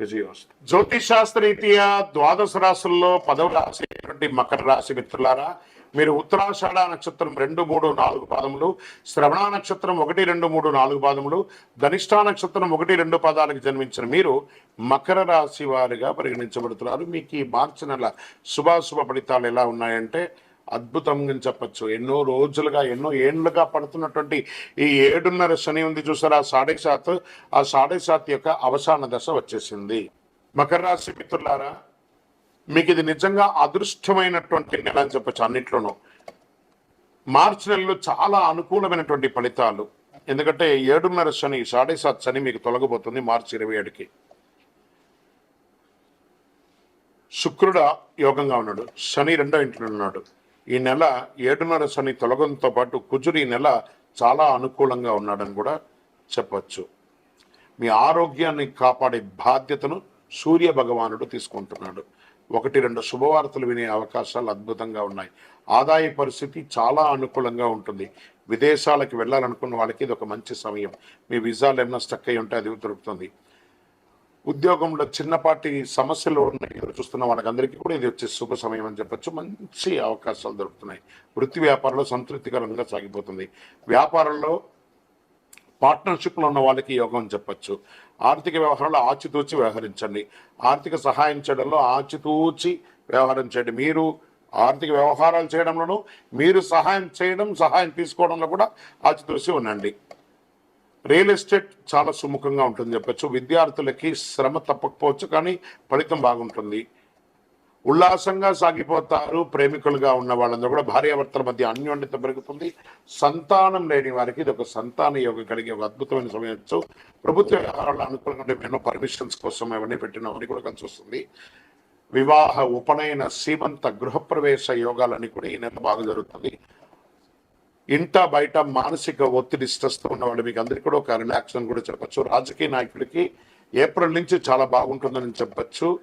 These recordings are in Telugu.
విజయోస్తు జ్యోతిష్ ద్వాదశ రాశుల్లో పదవ రాశి అయినటువంటి మకర రాశి మిత్రులారా మీరు ఉత్తరాషాఢ నక్షత్రం రెండు మూడు నాలుగు పాదములు శ్రవణ నక్షత్రం ఒకటి రెండు మూడు నాలుగు పాదములు ధనిష్టా నక్షత్రం ఒకటి రెండు పాదాలకు జన్మించిన మీరు మకర రాశి వారిగా పరిగణించబడుతున్నారు. మీకు ఈ మార్చి నెల శుభాశుభ ఫలితాలు ఎలా ఉన్నాయంటే అద్భుతంగా చెప్పచ్చు. ఎన్నో రోజులుగా ఎన్నో ఏండ్లుగా పడుతున్నటువంటి ఈ ఏడున్నర శని ఉంది చూసారా? ఆ సాడే సాత్ ఆ సాడే సాత్ యొక్క అవసాన దశ వచ్చేసింది. మకర రాశి మిత్రులారా మీకు ఇది నిజంగా అదృష్టమైనటువంటి నెల అని చెప్పచ్చు అన్నిట్లోనూ. మార్చి నెలలో చాలా అనుకూలమైనటువంటి ఫలితాలు. ఎందుకంటే ఏడున్నర శని సాడే సాత్ శని మీకు తొలగబోతుంది మార్చి ఇరవై ఏడుకి. శుక్రుడు యోగంగా ఉన్నాడు. శని రెండో ఇంట్లో ఉన్నాడు. ఈ నెల ఏడున్నర శని తొలగంతో పాటు కుజుడు ఈ నెల చాలా అనుకూలంగా ఉన్నాడని కూడా చెప్పవచ్చు మీ ఆరోగ్యాన్ని కాపాడే బాధ్యతను సూర్య భగవానుడు తీసుకుంటున్నాడు. ఒకటి రెండు శుభవార్తలు వినే అవకాశాలు అద్భుతంగా ఉన్నాయి. ఆదాయ పరిస్థితి చాలా అనుకూలంగా ఉంటుంది. విదేశాలకు వెళ్ళాలనుకున్న వాళ్ళకి ఇది ఒక మంచి సమయం. మీ విజాలు ఏమైనా స్టక్ అయి ఉంటే అది దొరుకుతుంది. ఉద్యోగంలో చిన్నపాటి సమస్యలు ఉన్నాయి ఎదురు చూస్తున్న వాళ్ళకందరికీ కూడా ఇది వచ్చే శుభ సమయం అని చెప్పొచ్చు. మంచి అవకాశాలు దొరుకుతున్నాయి. వృత్తి వ్యాపారంలో సంతృప్తికరంగా సాగిపోతుంది. వ్యాపారంలో పార్ట్నర్షిప్లో ఉన్న వాళ్ళకి యోగం అని చెప్పచ్చు. ఆర్థిక వ్యవహారంలో ఆచితూచి వ్యవహరించండి. ఆర్థిక సహాయం చేయడంలో ఆచితూచి వ్యవహారం చేయండి. మీరు ఆర్థిక వ్యవహారాలు చేయడంలోనూ మీరు సహాయం చేయడం సహాయం తీసుకోవడంలో కూడా ఆచితూచి ఉండండి. రియల్ ఎస్టేట్ చాలా సుముఖంగా ఉంటుంది చెప్పచ్చు. విద్యార్థులకి శ్రమ తప్పకపోవచ్చు కానీ ఫలితం బాగుంటుంది. ఉల్లాసంగా సాగిపోతారు. ప్రేమికులుగా ఉన్న వాళ్ళందరూ కూడా భార్యాభర్తల మధ్య అన్యోన్యత పెరుగుతుంది. సంతానం లేని వారికి ఇది ఒక సంతాన యోగం కలిగే ఒక అద్భుతమైన సమయం ప్రభుత్వ వ్యవహారాలు అనుకూలంగా ఎన్నో పర్మిషన్స్ కోసం అవన్నీ పెట్టినవన్నీ కూడా కలిసి వస్తుంది వివాహ ఉపనయన సీమంత గృహప్రవేశ యోగాలన్నీ కూడా ఈ నెల బాగా జరుగుతుంది. ఇంట బయట మానసిక ఒత్తిడి స్ట్రెస్తో ఉన్నవాళ్ళు మీకు అందరికీ కూడా ఒక రిలాక్స్ కూడా చెప్పచ్చు. రాజకీయ నాయకుడికి ఏప్రిల్ నుంచి చాలా బాగుంటుందని చెప్పచ్చు.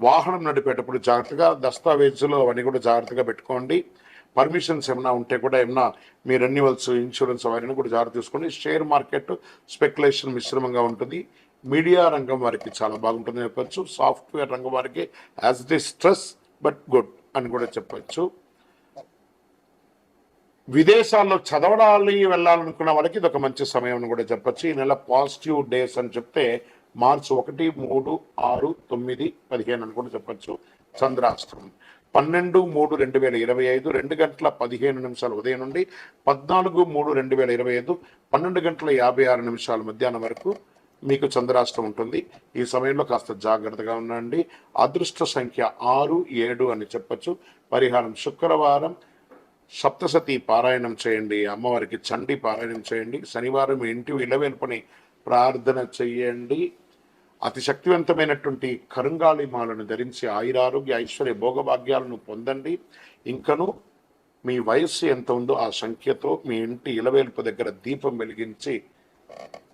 వాహనం నడిపేటప్పుడు జాగ్రత్తగా దస్తావేజులు అవన్నీ కూడా జాగ్రత్తగా పెట్టుకోండి. పర్మిషన్స్ ఏమైనా ఉంటే కూడా ఏమైనా మీ రెన్యువల్స్ ఇన్సూరెన్స్ అవన్నీ కూడా జాగ్రత్త తీసుకోండి. షేర్ మార్కెట్ స్పెక్యులేషన్ మిశ్రమంగా ఉంటుంది. మీడియా రంగం వారికి చాలా బాగుంటుందని చెప్పచ్చు. సాఫ్ట్వేర్ రంగం వారికి as it is stress but good అని కూడా చెప్పచ్చు. విదేశాల్లో చదవడాలి వెళ్ళాలనుకున్న వాళ్ళకి ఇది ఒక మంచి సమయం అని కూడా చెప్పచ్చు. ఈ నెల పాజిటివ్ డేస్ అని చెప్తే మార్చి ఒకటి మూడు ఆరు తొమ్మిది పదిహేను అని కూడా చెప్పొచ్చు చంద్రాష్టమం పన్నెండు మూడు రెండు వేల ఇరవై ఐదు రెండు గంటల పదిహేను నిమిషాలు ఉదయం నుండి పద్నాలుగు మూడు రెండు వేల ఇరవై ఐదు పన్నెండు గంటల యాభై ఆరు నిమిషాల మధ్యాహ్నం వరకు మీకు చంద్రాష్టం ఉంటుంది. ఈ సమయంలో కాస్త జాగ్రత్తగా ఉండండి. అదృష్ట సంఖ్య ఆరు ఏడు అని చెప్పొచ్చు. పరిహారం శుక్రవారం సప్తసతి పారాయణం చేయండి అమ్మవారికి చండి పారాయణం చేయండి శనివారం మీ ఇంటి ఇలవెల్పని ప్రార్థన చేయండి. అతి శక్తివంతమైనటువంటి కరుంగాళి మాలను ధరించి ఆయురారోగ్య ఐశ్వర్య భోగభాగ్యాలను పొందండి. ఇంకను మీ వయస్సు ఎంత ఉందో ఆ సంఖ్యతో మీ ఇంటి ఇలవేల్పు దగ్గర దీపం వెలిగించి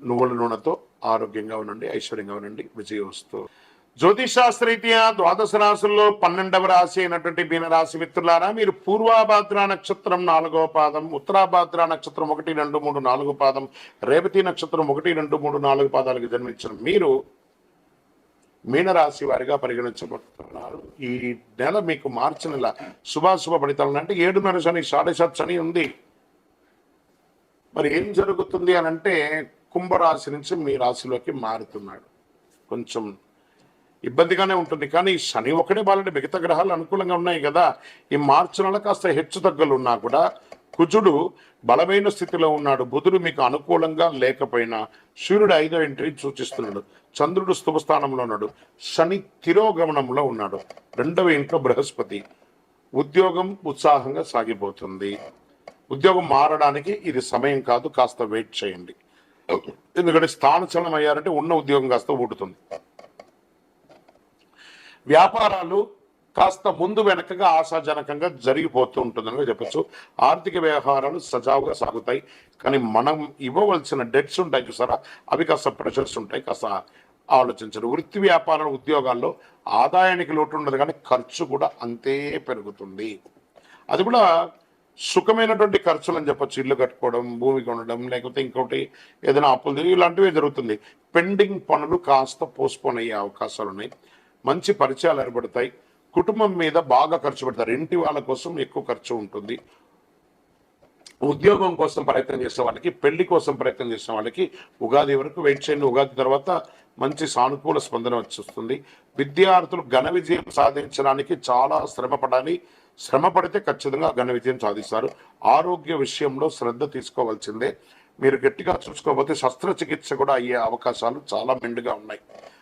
నువ్వుల నూనెతో ఆరోగ్యంగా ఉండండి ఐశ్వర్యంగా ఉండండి. విజయోస్తు. జ్యోతిషాస్త్రీత్యా ద్వాదశ రాశుల్లో పన్నెండవ రాశి అయినటువంటి మీనరాశి మిత్రులారా మీరు పూర్వాభాద్ర నక్షత్రం నాలుగో పాదం ఉత్తరాభాద్ర నక్షత్రం ఒకటి రెండు మూడు నాలుగు పాదం రేవతి నక్షత్రం ఒకటి రెండు మూడు నాలుగు పాదాలకు జన్మించిన మీరు మీనరాశి వారిగా పరిగణించబడుతున్నారు. ఈ నెల మీకు మార్చి నెల శుభాశుభ ఫలితాలు అంటే ఏడున్నర శని షాడశత్ శని ఉంది. మరి ఏం జరుగుతుంది అని అంటే కుంభరాశి నుంచి మీ రాశిలోకి మారుతున్నాడు. కొంచెం ఇబ్బందిగానే ఉంటుంది. కానీ శని ఒకటే వాళ్ళని మిగతా గ్రహాలు అనుకూలంగా ఉన్నాయి కదా. ఈ మార్చి నెల కాస్త హెచ్చు తగ్గులు ఉన్నా కూడా కుజుడు బలమైన స్థితిలో ఉన్నాడు. బుధుడు మీకు అనుకూలంగా లేకపోయినా సూర్యుడు ఐదో ఇంటిని సూచిస్తున్నాడు. చంద్రుడు స్థుభ స్థానంలో ఉన్నాడు. శని తిరోగమనంలో ఉన్నాడు. రెండవ ఇంట్లో బృహస్పతి. ఉద్యోగం ఉత్సాహంగా సాగిపోతుంది. ఉద్యోగం మారడానికి ఇది సమయం కాదు. కాస్త వెయిట్ చేయండి. ఎందుకంటే స్థానచలనం అయ్యారంటే ఉన్న ఉద్యోగం కాస్త ఊడుతుంది. వ్యాపారాలు కాస్త ముందు వెనకగా ఆశాజనకంగా జరిగిపోతూ ఉంటుందని చెప్పచ్చు. ఆర్థిక వ్యవహారాలు సజావుగా సాగుతాయి. కానీ మనం ఇవ్వవలసిన డెట్స్ ఉంటాయి చూసారా? అవి కాస్త ప్రెషర్స్ ఉంటాయి కాస్త ఆలోచించరు. వృత్తి వ్యాపారాల ఉద్యోగాల్లో ఆదాయానికి లోటు ఉండదు కానీ ఖర్చు కూడా అంతే పెరుగుతుంది. అది కూడా సుఖమైనటువంటి ఖర్చులు అని చెప్పొచ్చు. ఇల్లు కట్టుకోవడం భూమి కొనడం లేకపోతే ఇంకోటి ఏదైనా అప్పులు ఇలాంటివి జరుగుతుంది. పెండింగ్ పనులు కాస్త పోస్ట్పోన్ అయ్యే అవకాశాలు ఉన్నాయి. మంచి పరిచయాలు ఏర్పడతాయి. కుటుంబం మీద బాగా ఖర్చు పెడతారు. ఇంటి వాళ్ళ కోసం ఎక్కువ ఖర్చు ఉంటుంది. ఉద్యోగం కోసం ప్రయత్నం చేసే వాళ్ళకి పెళ్ళి కోసం ప్రయత్నం చేసిన వాళ్ళకి ఉగాది వరకు వెయిట్ చేయండి. ఉగాది తర్వాత మంచి సానుకూల స్పందన వచ్చేస్తుంది. విద్యార్థులు ఘన విజయం సాధించడానికి చాలా శ్రమ పడాలి. శ్రమ పడితే ఖచ్చితంగా ఘన విజయం సాధిస్తారు. ఆరోగ్య విషయంలో శ్రద్ధ తీసుకోవాల్సిందే. మీరు గట్టిగా చూసుకోకపోతే శస్త్రచికిత్స కూడా అయ్యే అవకాశాలు చాలా మెండుగా ఉన్నాయి.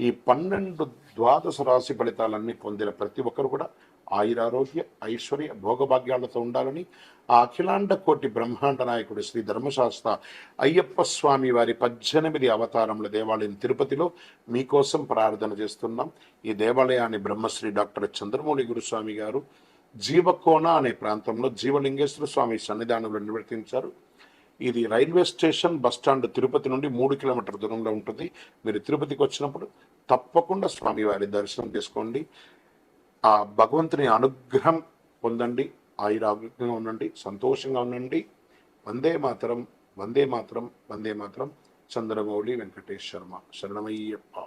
ఈ పన్నెండు ద్వాదశ రాశి ఫలితాలన్నీ పొందిన ప్రతి ఒక్కరు కూడా ఆయురారోగ్య ఐశ్వర్య భోగభాగ్యాలతో ఉండాలని ఆ అఖిలాండ కోటి బ్రహ్మాండ నాయకుడు శ్రీ ధర్మశాస్త్ర అయ్యప్ప స్వామి వారి పద్దెనిమిది అవతారముల దేవాలయం తిరుపతిలో మీకోసం ప్రార్థన చేస్తున్నాం. ఈ దేవాలయాన్ని బ్రహ్మశ్రీ డాక్టర్ చంద్రమౌళి గురుస్వామి గారు జీవకోన అనే ప్రాంతంలో జీవలింగేశ్వర స్వామి సన్నిధానంలో నిర్వర్తించారు. ఇది railway station bus stand Tirupati నుండి మూడు కిలోమీటర్ దూరంలో ఉంటుంది. మీరు తిరుపతికి వచ్చినప్పుడు తప్పకుండా స్వామివారి దర్శనం చేసుకోండి. ఆ భగవంతుని అనుగ్రహం పొందండి. ఆయురారోగ్యంగా ఉండండి. సంతోషంగా ఉండండి. వందే మాతరం వందే మాతరం వందే మాతరం. చంద్రమౌళి వెంకటేష్ శర్మ శరణమయ్యప్ప.